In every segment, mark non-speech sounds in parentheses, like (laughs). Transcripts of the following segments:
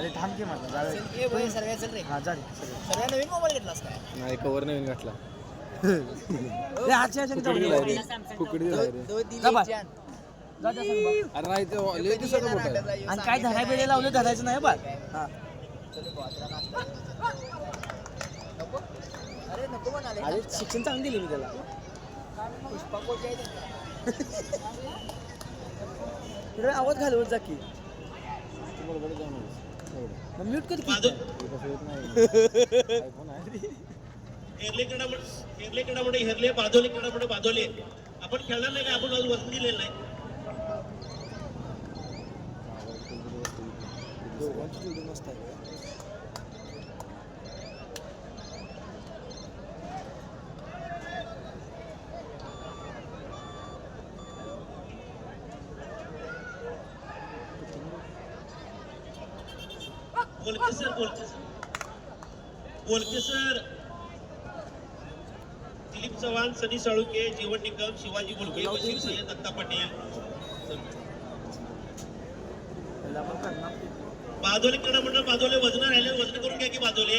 अरे थांब की म्हटलं हा जा रे, सगळे. सर्व नवीन मोबाईल घेतलास काय? नाही कवर नवीन घातला. (laughs) ए, आजच्या जाऊ दे. जा त्या संग बघ. अरे नाही ते लय दिवसाचा मोठा आहे. आणि काय धराय बिडे लावले धरायचं नाही बा हा. अरे शिक्षण चांगलं दिले मी त्याला. (laughs) आवाज घालवत जा की. बरोबर जाऊन आलीस. मग म्यूट कर की हे कसं येत नाही. (laughs) iPhone आहे. हेरले कडामड हेरले कडामडे हेरले बाजोले कडामडे बाजोले आपण खेळणार नाही का आपण अजून वजन दिलेलं नाही. दोघांची जोडी मस्त आहे बोलके सर बोलके सर बोलके सर दिलीप चव्हाण सनी साळुके जीवन निकम शिवाजी बशीर सय्यद दत्ता पाटील. त्याला आपण करणार बाजोले बाजोले वजन राहिले वजन करून घ्या की बाजोले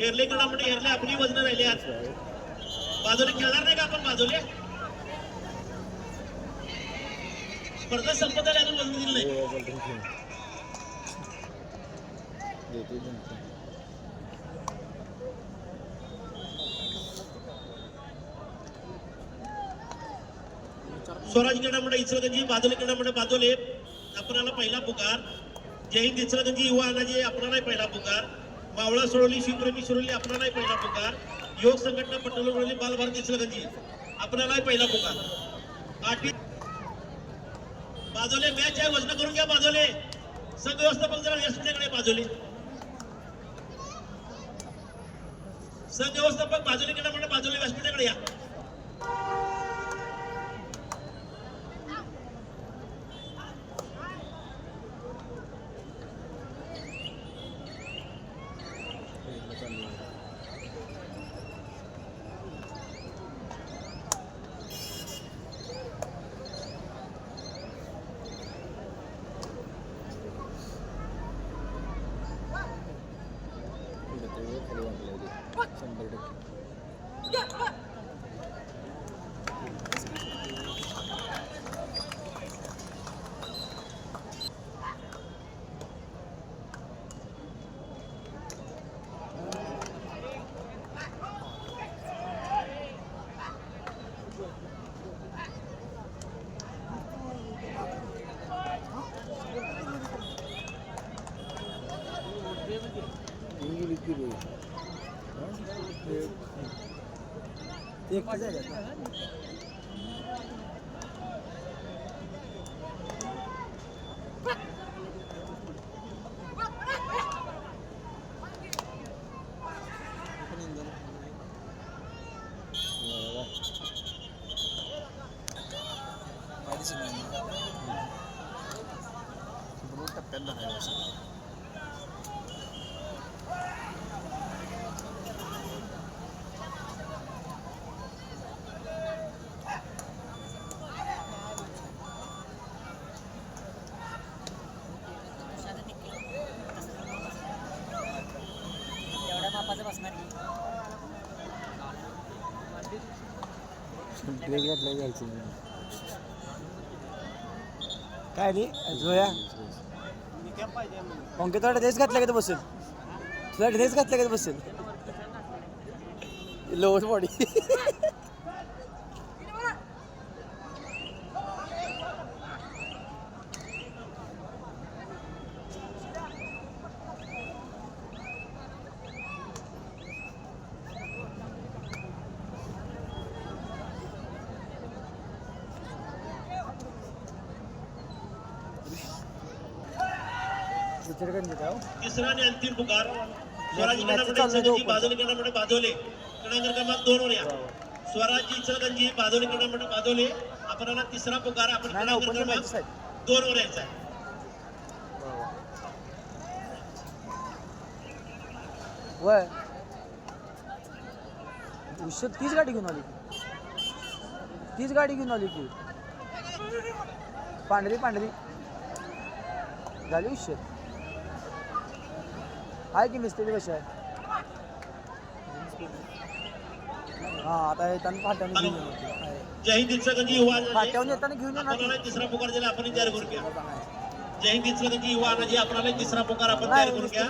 हेरले कडामंडळ हेरले आपली वजन राहिली आज. बाजोले खेळणार नाही का आपण बाजोले स्पर्धा संपत आली अजून वजन दिलं नाही हे बोलतो की. देतो जिंकतो. स्वराज गडामंडळ इचलगंजी बादल गडामंडळ बादोले आपणाला पहिला पुकार. जय हिंद इचलगंजी युवा अनाजी आपणालाही पहिला पुकार. मावळा सोडवली शिवप्रेमी सोडवली आपणालाही पहिला पुकार. योग संघटना पटोल बाल बालभारती इचलगंजी आपणाला पहिला पुकार. आठी बाजोले मॅच आहे वजन करून घ्या बाजोले संघ व्यवस्थापक जरा यशकडे बाजोले संघ व्यवस्थापक बाजोले गडामंडळ बाजोले व्यासपीठाकडे या इकडं चालू आहे. इकडं ते वर खाली वाटलंय ते. शंभर टक्के तीन गेली की रे. हा? ते- ते एकटेच आहे का? वा, वा. बरोबर टप्प्यात धरायला असं. एवढ्या मापाचं बसणार की ड्रेस घातला जायचं काय नाही जोया. अंकित तुला ड्रेस घातला का ते बसेल तुला ड्रेस घातला का ते बसेल लोअर बॉडी तिसरा आणि अंतिम पुकार. स्वराजी. बाजोली गणामंडळ बाजोले क्रमांक क्रमांक दोन वर या स्वराजी इचलगंजी बाजोली गणामंडळ बाजोले आपल्याला तिसरा पुकार आपण क्रमांक क्रमांक. दोन वर यायचा आहे वय तीच गाडी घेऊन आली तीच गाडी घेऊन आली की. पांढरी पांढरी. झाली विश्व आहे की मिस्त्री कशी आहे हा आता येताना फाट्याने घेऊन येणार. जय हिंद युवा फाट्यावरून येताना घेऊन येणार आपल्याला ते. तिसरा पुकार दिला आपण तयार घ्या. जय हिंद युवा अनाजी आपल्याला तिसरा पुकार आपण तयार घ्या.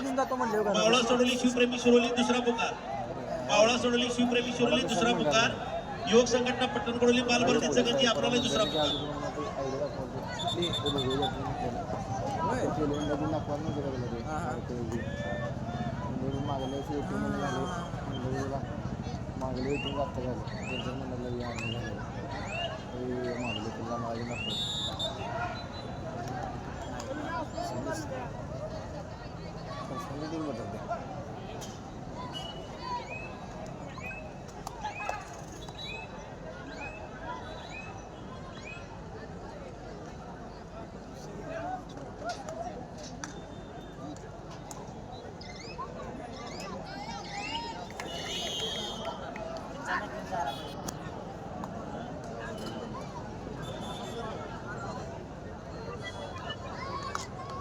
मावळा सोडवली शिवप्रेमी शिरोली दुसरा पुकार. मावळा सोडवली शिवप्रेमी शिरोली दुसरा पुकार. युवक संघटना पट्टण कडोली बालभारती इचलकरंजी आपल्याला दुसरा पुकार. मागले इथून जास्त झालं त्यांच्या मनाला या आणि झालं मागले तुला माझे नको पर्सनॅलिटी बदलते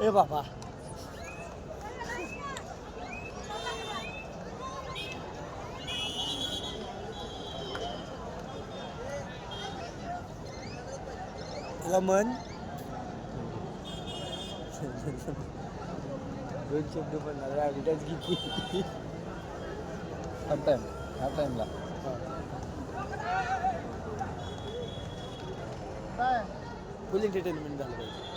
ए बाबा. तुला मन? दोन शब्द बोलणार ॲडव्हर्टाईज किती हाफ टाईम हाफ टाईमला फुल एंटरटेनमेंट झालं पाहिजे.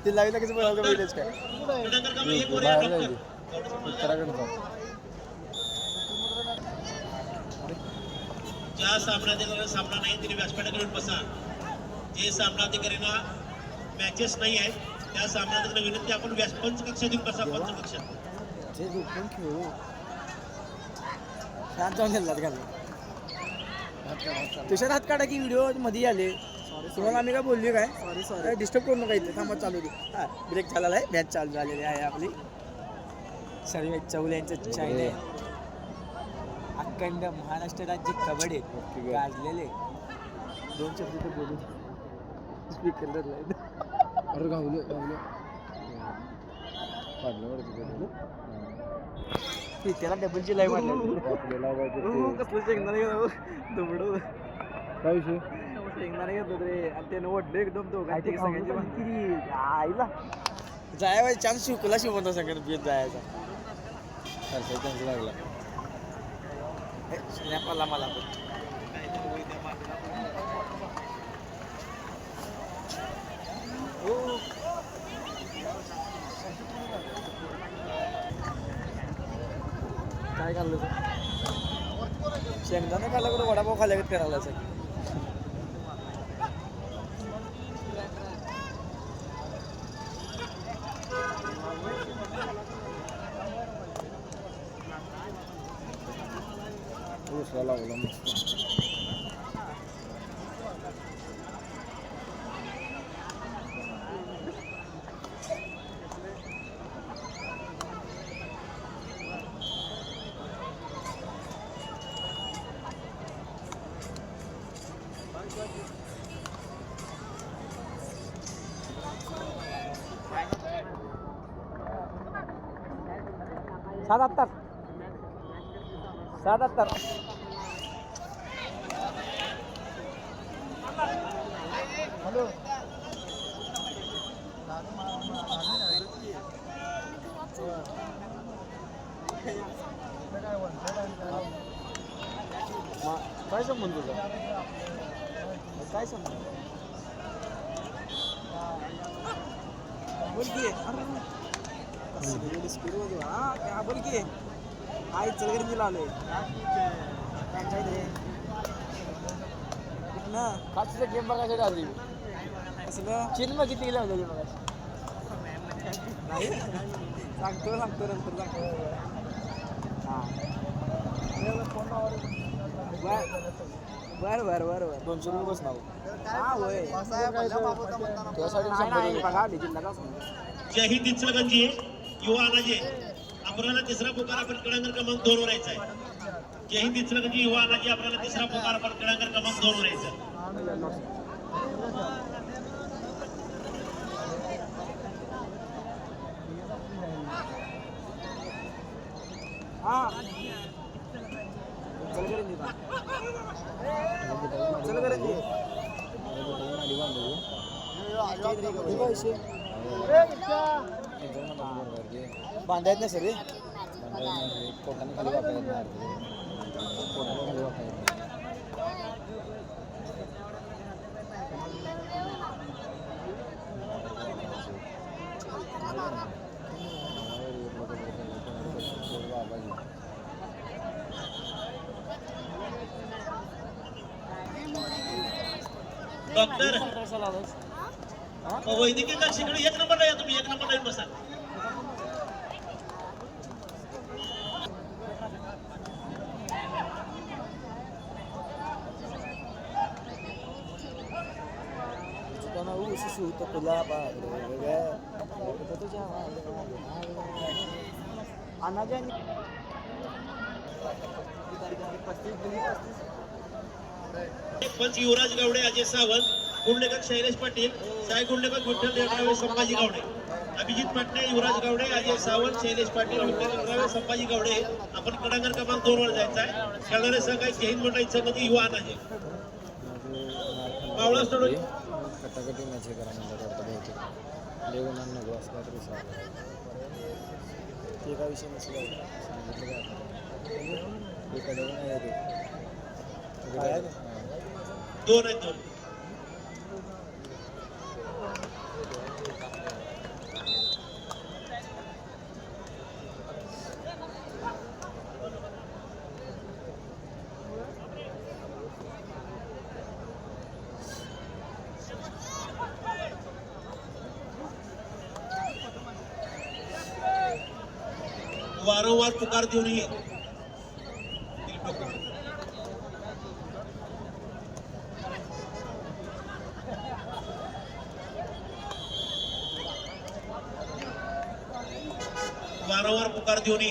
ते लाईव्ह लगेच बोलायला पहिलेच काय बाहेर. जायची उत्तराखंडचा ज्या सामना नाही व्यासपीठाकडे बसा. जे सामनाधिकाऱ्यांना मॅचेस नाही आहेत त्या सामनाधिकाऱ्यांना विनंती आपण व्यास पंच कक्षात येऊन बसा पंच कक्षात ते झोपून खेळू शांत तुषार हात काढा की व्हिडिओमध्ये आले. तुम्हाला आम्ही काय बोलली काय? सॉरी सॉरी डिस्टर्ब करू नका इथे. थांबा चालू दे. हा ब्रेक झालेला आहे. मॅच चालू झालेली आहे आपली. सर्व चौल यांचं चायले अखंड महाराष्ट्र राज्य कबड्डी. गाजलेले. दोन शब्द तर बोलू. स्पीकर अरे गावलं गावलं. त्याला डबलची लाईव्ह मारली आपल्याला काय ते- हो, कसलं शेंगदाणे घेतो दमडो. काय विषय? शेंगदाणे घेतो रे. आणि त्यानं ओढलं एकदम दोघांची सगळ्यांची आईला. जाय चान्स शिकला शिवंत सगळ्यांना बीत जायचा. चान्स लागला. स्नॅपला मला. काय खाल्लं तू? शेंगदाणे खाल्ला कुठं वडापाव खाल्ला करायला फिरायला सात सात हॅलो. काय संबंध तुझा? काय संबंध? बोल की अरे हा क्या बोल की आई चल कर मिला आलोय पंचायत आहे ना खासचं गेम बघायसाठी आली कसलं चिन्ह मग किती लावलेली बघा नाही सांगतो सांगतो नंतर सांगतो हां बर बर बर बर बर दोनशे रुपये. बस नाव हा होय त्यासाठी. बघा जिल्हा का सांगतो जय हिंद इचलकरंजी युवा अनाजे आपल्याला तिसरा पुकार आपण क्रमांक क्रमांक दोन वरायचा आहे. जेही हिंद की म्हणजे युवा अनाजे आपल्याला तिसरा पुकार आपण क्रमांक क्रमांक दोन वरायचा चल करेन मी का? चल बांधायत नाही सर पोटाने खाली नाही पोटाने खाली नाही डॉक्टर वैद्यकीय कक्षेकडे एक नंबरला या तुम्ही एक नंबरला येऊन बसा Tanah susu terbelah apa? Kita tuh jangan. Anaknya ini. पंच युवराज गावडे अजय सावंत गुंडेकर शैलेश पाटील साई गुंडेकर विठ्ठल देवरावे संभाजी गावडे. अभिजित पाटणे युवराज गावडे अजय सावंत शैलेश पाटील विठ्ठल देवरावे संभाजी गावडे. आपण कडांगर क्रमांक दोन वर जायचा आहे. खेळणारे संघ मंडळ युवा सोडून कटाकटी मॅच हे करा वाटतं बहुतेक. गुन्हा नको असं काहीतरी सांगा ते काय विषय नसेल सांगितलं काय आता? एखाद्या नाही येते काय आहे? दोन आहेत दोन. दिलीप डोकरे. वारंवार पुकार देऊनही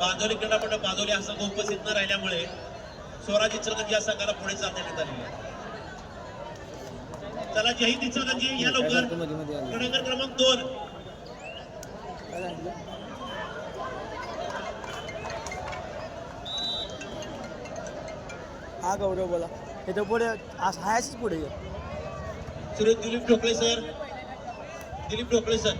बाजोली क्रीडापटू बाजोली हा संघ उपस्थित न राहिल्यामुळे स्वराज इचलकरंजी या संघाला पुढे चालण्यात आलेली आहे. चला जय हिंद इचलकरंजी या लवकर. क्रमांक दोन. हा गौरव बोला. हे तर पुढे आज हायच पुढे सुरेश दिलीप ठोकळे सर. दिलीप ठोकळे सर.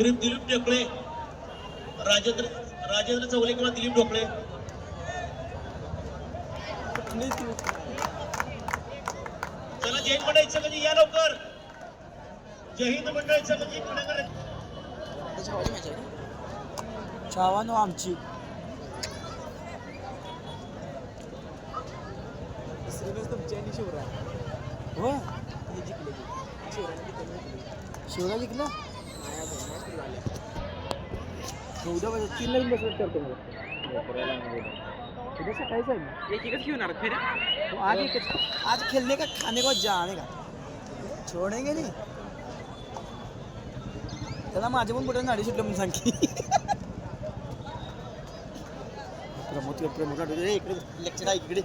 सुरेश दिलीप ढोकळे राजेंद्र राजेंद्र चौले किंवा दिलीप ढोकळे. चला जय हिंद मंडळ इचलकरंजी या लवकर. जय हिंद मंडळ इचलकरंजी क्रमांक छावानो आमची. होय. शिवला जिंकलं? चौदा वाजे तीन नवीन बसवत करतो मला उद्या सकाळीच आहे एक एकच घेऊन आला तो आज एकच आज खेलने का खाने को जाने का? छोडेंगे नाही. त्याला माझे पण कुठे नाडी सुटलं म्हणून सांग प्रमोद प्रमोद इकडे लेक्चर आहे इकडे.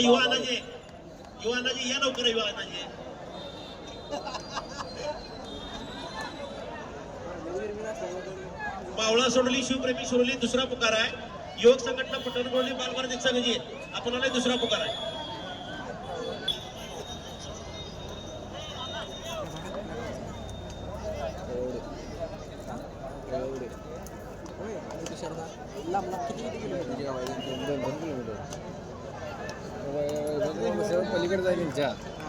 युवा अनाजे युवा अनाजे या लवकर युवा अनाजे पावळा सोडली शिवप्रेमी सोडली दुसरा पुकार आहे. योग संघटना पटणगोळी बालभारती आपण आलाय दुसरा पुकार आहे. लांब लांब किती किती किलोमीटर? तुझ्या गावाला जाईल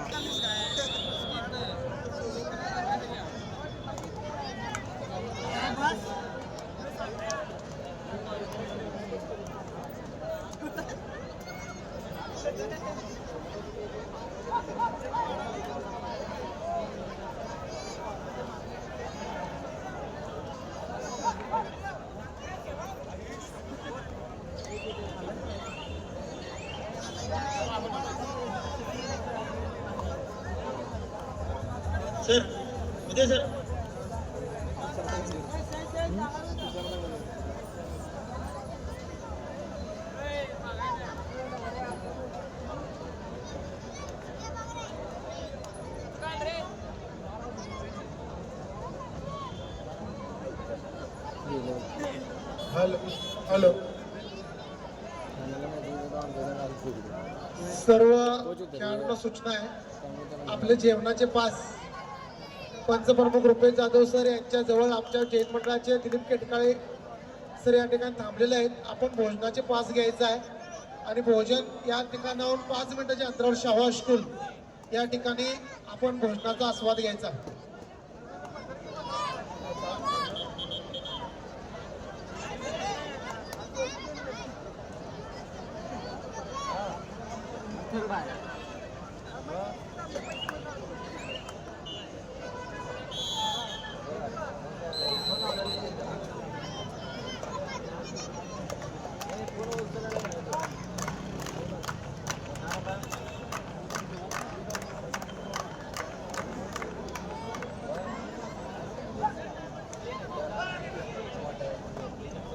सर उद्या सर. Hello hello. सर्व खेळाडूंना सूचना आहे. आपले जेवणाचे पास. पंचप्रमुख रुपेश जाधव सर यांच्या जवळ आमच्या जैन मंडळाचे दिलीप केटकाळे सर या ठिकाणी थांबलेले आहेत. आपण भोजनाचे पास घ्यायचा आहे. आणि भोजन या ठिकाणाहून पाच मिनिटाच्या अंतरावर शाहू स्कूल या ठिकाणी आपण भोजनाचा आस्वाद घ्यायचा. आहे.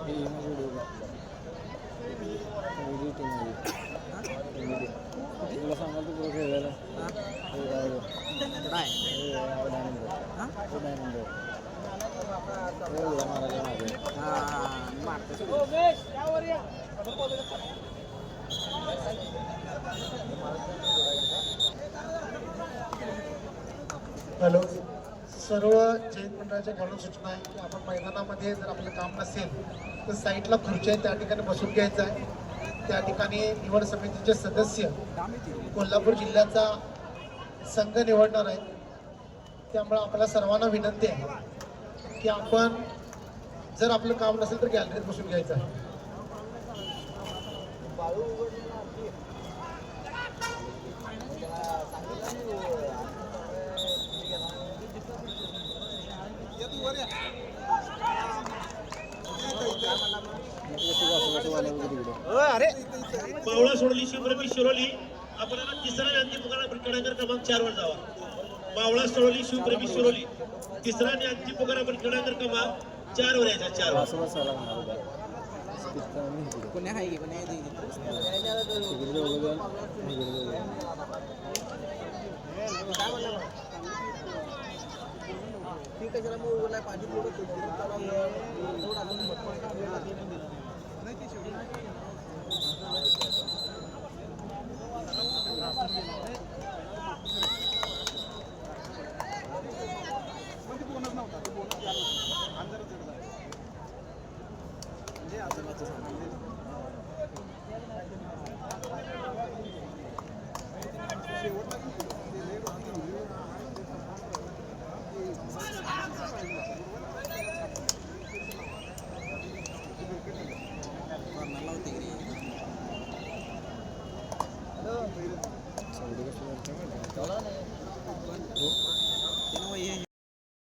हे माझी व्हिडिओ व्हिडिओ टीम व्हिडिओ तुला सांगाल तू पुढे खेळायला हे राहू दे. काय हे राहू दे नंबर. हां हे दहा नंबर. हे उड्या मारायच्या मागे. हां मारतो हॅलो. सर्व जैन मंडळाच्या घालून सूचना आहे की आपण मैदानामध्ये जर आपलं काम नसेल तर साईडला खुर्च्या त्या ठिकाणी बसून घ्यायचं आहे. त्या ठिकाणी निवड समितीचे सदस्य कोल्हापूर जिल्ह्याचा संघ निवडणार आहे त्यामुळे आपल्या सर्वांना विनंती आहे की आपण जर आपलं काम नसेल तर गॅलरीत बसून घ्यायचं आहे. मग. मावळा सोडली शिवप्रेमी शिरोली. आपल्याला तिसरा आणि अंतिम पुकार क्रमांक चार वर जावा. मावळा सोडली शिवप्रेमी शिरोली. तिसरा आणि अंतिम पुकार आपण क्रमांक क्रमांक चार वर यायचा चार. पुण्या आहे की? पुण्या आहे Ne geçiyor?